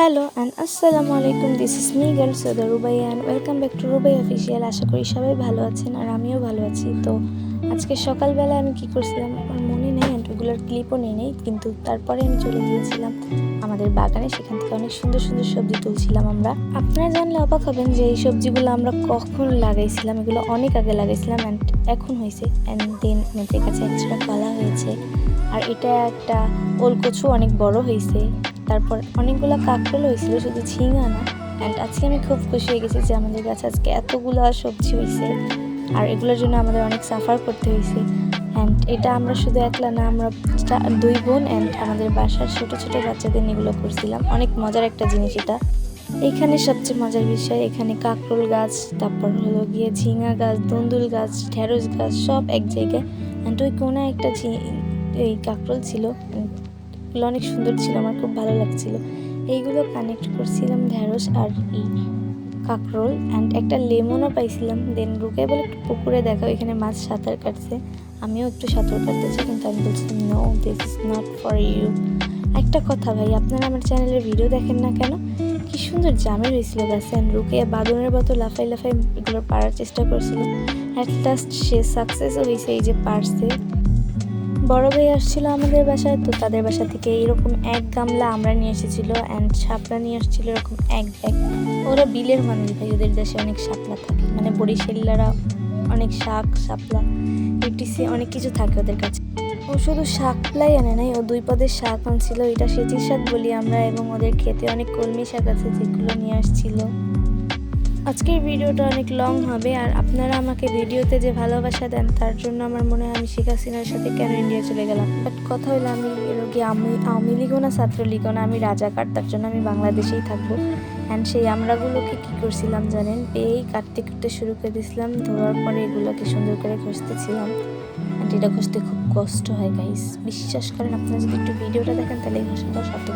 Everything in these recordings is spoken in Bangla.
হ্যালো অ্যান্ড আসসালামু আলাইকুম this is me girl Sauda Rubai and welcome back to Rubai official আশা করি সবাই ভালো আছেন আর আমিও ভালো আছি। তো আজকে সকালবেলা আমি কী করছিলাম? আমার মনে নেই অ্যান্ড ওগুলোর ক্লিপও নেই নেই, কিন্তু তারপরে আমি চলে গিয়েছিলাম আমাদের বাগানে। সেখান থেকে অনেক সুন্দর সুন্দর সবজি তুলছিলাম আমরা। আপনারা জানলে অবাক হবেন যে এই সবজিগুলো আমরা কখন লাগাইছিলাম, এগুলো অনেক আগে লাগাইছিলাম অ্যান্ড এখন হয়েছে। অ্যান্ড দেন আমাদের কাছে একশোটা কলা হয়েছে। আর এটা একটা ওলকচু, অনেক বড় হয়েছে। তারপর অনেকগুলো কাঁকরোল হয়েছিল, শুধু ঝিঙা না। অ্যান্ড আজকে আমি খুব খুশি হয়ে গেছি যে আমাদের কাছে আজকে এতগুলো সবজি হয়েছে আর এগুলোর জন্য আমাদের অনেক সাফার করতে হয়েছে অ্যান্ড এটা আমরা শুধু একলা না, আমরা দুই বোন অ্যান্ড আমাদের বাসার ছোট ছোট বাচ্চাদের এগুলো করছিলাম। অনেক মজার একটা জিনিস এটা। এখানে সবচেয়ে মজার বিষয়, এখানে কাঁকরোল গাছ, তারপর হলো গিয়ে ঝিঙা গাছ দুন্দুল গাছ, ঢেঁড়স গাছ, সব এক জায়গায়। অ্যান্ড ওই কোনায় একটা এই কাঁকরোল ছিল। এগুলো অনেক সুন্দর ছিল, আমার খুব ভালো লাগছিল। এইগুলো কানেক্ট করছিলাম ঢ্যাঁড়স আর কাঁকরোল অ্যান্ড একটা লেমনও পাইছিলাম। দেন রুকে বলে একটু পুকুরে দেখা এখানে মাছ সাঁতার কাটছে। আমিও একটু সাঁতার কাটতেছি কিন্তু আমি বলছি no this is not for you একটা কথা ভাই, আপনারা আমার চ্যানেলের ভিডিও দেখেন না কেন? কি সুন্দর জামের হয়েছিল গাছে অ্যান্ড রুকে বাদনের মতো লাফাই লাফাই এগুলো পারার চেষ্টা করছিল। অ্যাট লাস্ট সে সাকসেসও হয়েছে, এই যে পারছে। বড় ভাই আসছিল আমাদের বাসায়, তো তাদের বাসা থেকে এরকম এক গামলা আমরা নিয়ে এসেছিল অ্যান্ড শাপলা নিয়ে আসছিল এরকম এক ব্যাগ ওরা বিলের মানুষ ভাই, ওদের দেশে অনেক শাপলা থাকে। মানে বরিশাল্লারা অনেক শাক, শাপলা ইটিসি অনেক কিছু থাকে ওদের কাছে। ও শুধু শাকলাই আনে নাই, ও দুই পদের শাক আনছিল। এটা সেচি শাক বলি আমরা এবং ওদের খেতে অনেক কলমি শাক আছে যেগুলো নিয়ে আসছিল। আজকের ভিডিওটা অনেক লং হবে আর আপনারা আমাকে ভিডিওতে যে ভালোবাসা দেন, তার জন্য আমার মনে হয় আমি শেখ হাসিনার সাথে কেন ইন্ডিয়া চলে গেলাম। বাট কথা হলো আমি এরকম আমি আওয়ামী লীগও না, ছাত্র লীগও না, আমি রাজাকার, তার জন্য আমি বাংলাদেশেই থাকব। অ্যান্ড সেই আমরাগুলোকে কী করছিলাম জানেন? পেয়েই কাটতে কাটতে শুরু করে দিয়েছিলাম ধোয়ার পরে এগুলোকে সুন্দর করে ঘষতেছিলাম। অ্যান্ড এটা ঘষতে খুব কষ্ট হয় গাইস বিশ্বাস করেন, আপনারা যদি একটু ভিডিওটা দেখেন, তাহলে ঘষাটা সত্যি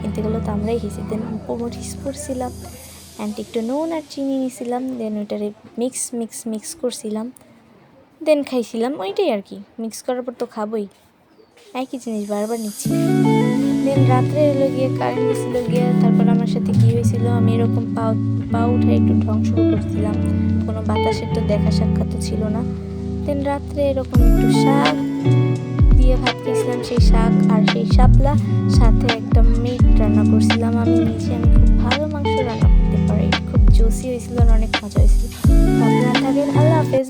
কিন্তু এগুলো তো আমরাই ঘেছি দেন উপমরিচ পড়ছিলাম। অ্যান্ড একটু নুন আর চিনি নিয়েছিলাম দেন ওইটারে মিক্স মিক্স মিক্স করছিলাম। দেন খাইছিলাম ওইটাই আর কি মিক্স করার পর তো খাবই। একই জিনিস বারবার নিচ্ছি। দেন রাত্রে এলো গিয়ে কারেন্ট গেছিল গিয়ে, তারপর আমার সাথে কী হয়েছিল, আমি এরকম পা পা উঠে একটু ঢং শুরু করছিলাম। কোনো বাতাসের তো দেখা সাক্ষাৎ তো ছিল না। দেন রাত্রে এরকম একটু শাক দিয়ে ভাত খেয়েছিলাম, সেই শাক আর সেই শাপলা। সাথে একটা মিট রান্না করছিলাম আমি নিজে আমি খুব ভালো মাংস রান্না মজা হয়েছিল আপনারা থাকেন আল্লাহ হাফেজ